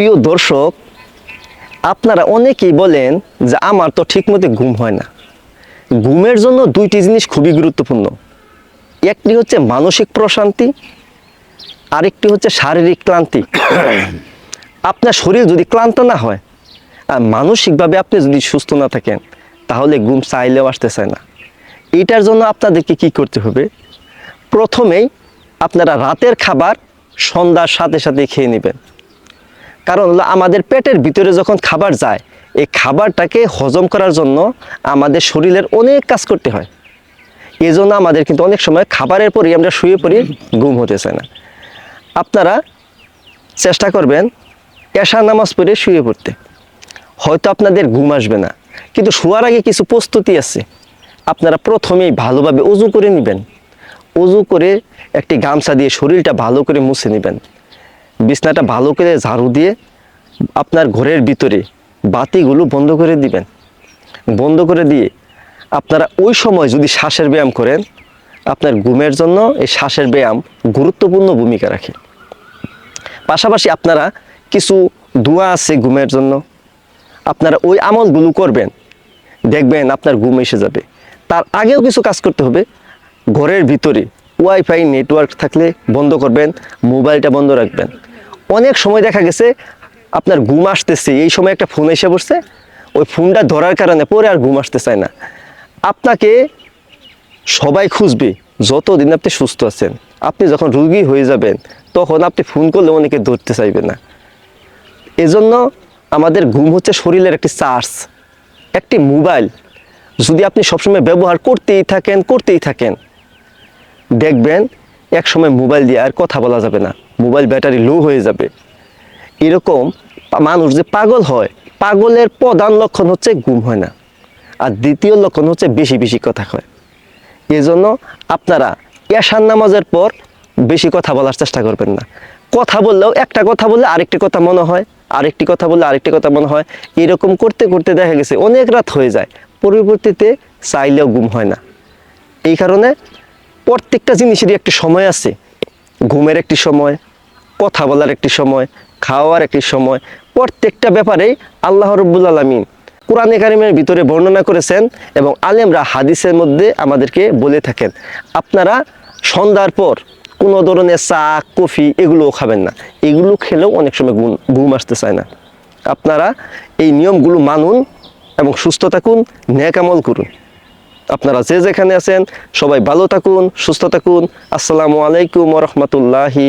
প্রিয় দর্শক, আপনারা অনেকেই বলেন যে আমার তো ঠিক ঠিকমতো ঘুম হয় না। ঘুমের জন্য দুইটি জিনিস খুবই গুরুত্বপূর্ণ। একটি হচ্ছে মানসিক প্রশান্তি, আরেকটি হচ্ছে শারীরিক ক্লান্তি। আপনার শরীর যদি ক্লান্ত না হয় আর মানসিকভাবে আপনি যদি সুস্থ না থাকেন, তাহলে ঘুম চাইলেও আসতে চায় না। এটার জন্য আপনাদেরকে কি করতে হবে? প্রথমেই আপনারা রাতের খাবার সন্ধ্যার সাথে সাথে খেয়ে নেবেন। কারণ আমাদের পেটের ভিতরে যখন খাবার যায়, এই খাবারটাকে হজম করার জন্য আমাদের শরীরের অনেক কাজ করতে হয়। এই জন্য আমাদের কিন্তু অনেক সময় খাবারের পরেই আমরা শুয়ে পড়ি ঘুম হতে চায় না। আপনারা চেষ্টা করবেন এশা নামাজ পড়ে শুয়ে পড়তে। হয়তো আপনাদের ঘুম আসবে না, কিন্তু শোয়ার আগে কিছু প্রস্তুতি আছে। আপনারা প্রথমেই ভালোভাবে উজু করে নেবেন। উজু করে একটি গামছা দিয়ে শরীরটা ভালো করে মুছে নেবেন। বিছনাটা ভালো করে ঝাড়ু দিয়ে আপনার ঘরের ভিতরে বাতিগুলো বন্ধ করে দিবেন। বন্ধ করে দিয়ে আপনারা ওই সময় যদি শ্বাসের ব্যায়াম করেন, আপনার ঘুমের জন্য এই শ্বাসের ব্যায়াম গুরুত্বপূর্ণ ভূমিকা রাখে। পাশাপাশি আপনারা কিছু দোয়া আছে ঘুমের জন্য। আপনারা ওই আমলগুলো করবেন, দেখবেন আপনার ঘুম এসে যাবে। তার আগেও কিছু কাজ করতে হবে। ঘরের ভিতরে ওয়াইফাই নেটওয়ার্ক থাকলে বন্ধ করবেন, মোবাইলটা বন্ধ রাখবেন। অনেক সময় দেখা গেছে আপনার ঘুম আসতেছে, এই সময় একটা ফোন এসে বসছে, ওই ফোনটা ধরার কারণে পরে আর ঘুম আসতে চায় না। আপনাকে সবাই খুঁজবে যতদিন আপনি সুস্থ আছেন। আপনি যখন রুগী হয়ে যাবেন, তখন আপনি ফোন করলে অনেকে ধরতে চাইবে না। এজন্য আমাদের ঘুম হচ্ছে শরীরের একটি চার্জ, একটি মোবাইল। যদি আপনি সবসময় ব্যবহার করতেই থাকেন করতেই থাকেন, দেখবেন এক সময় মোবাইল দিয়ে আর কথা বলা যাবে না। মোবাইল ব্যাটারি লো হয়ে যাবে। এরকম মানুষ যে পাগল হয়, পাগলের প্রধান লক্ষণ হচ্ছে ঘুম হয় না। আর দ্বিতীয় লক্ষণ হচ্ছে বেশি বেশি কথা হয় এজন্য আপনারা এশার নামাজের পর বেশি কথা বলার চেষ্টা করবেন না। কথা বললেও একটা কথা বললে আরেকটি কথা মনে হয়, আরেকটি কথা বললে আরেকটি কথা মনে হয়। এরকম করতে করতে দেখা গেছে অনেক রাত হয়ে যায়, পরবর্তীতে চাইলেও গুম হয় না। এই কারণে প্রত্যেকটা জিনিসেরই একটি সময় আছে। ঘুমের একটি সময়, কথা বলার একটি সময়, খাওয়ার একটি সময়, প্রত্যেকটা ব্যাপারেই আল্লাহ রব্বুল আলমিন কোরআনে কারিমের ভিতরে বর্ণনা করেছেন এবং আলেমরা হাদিসের মধ্যে আমাদেরকে বলে থাকেন, আপনারা সন্ধ্যার পর কোনো ধরনের চা, কফি এগুলোও খাবেন না। এগুলো খেলেও অনেক সময় ঘুম ঘুম আসতে চায় না। আপনারা এই নিয়মগুলো মানুন এবং সুস্থ থাকুন ন্যাকামল করুন। আপনারা যে যেখানে আছেন সবাই ভালো থাকুন সুস্থ থাকুন। আসসালামু আলাইকুম রহমতুল্লাহি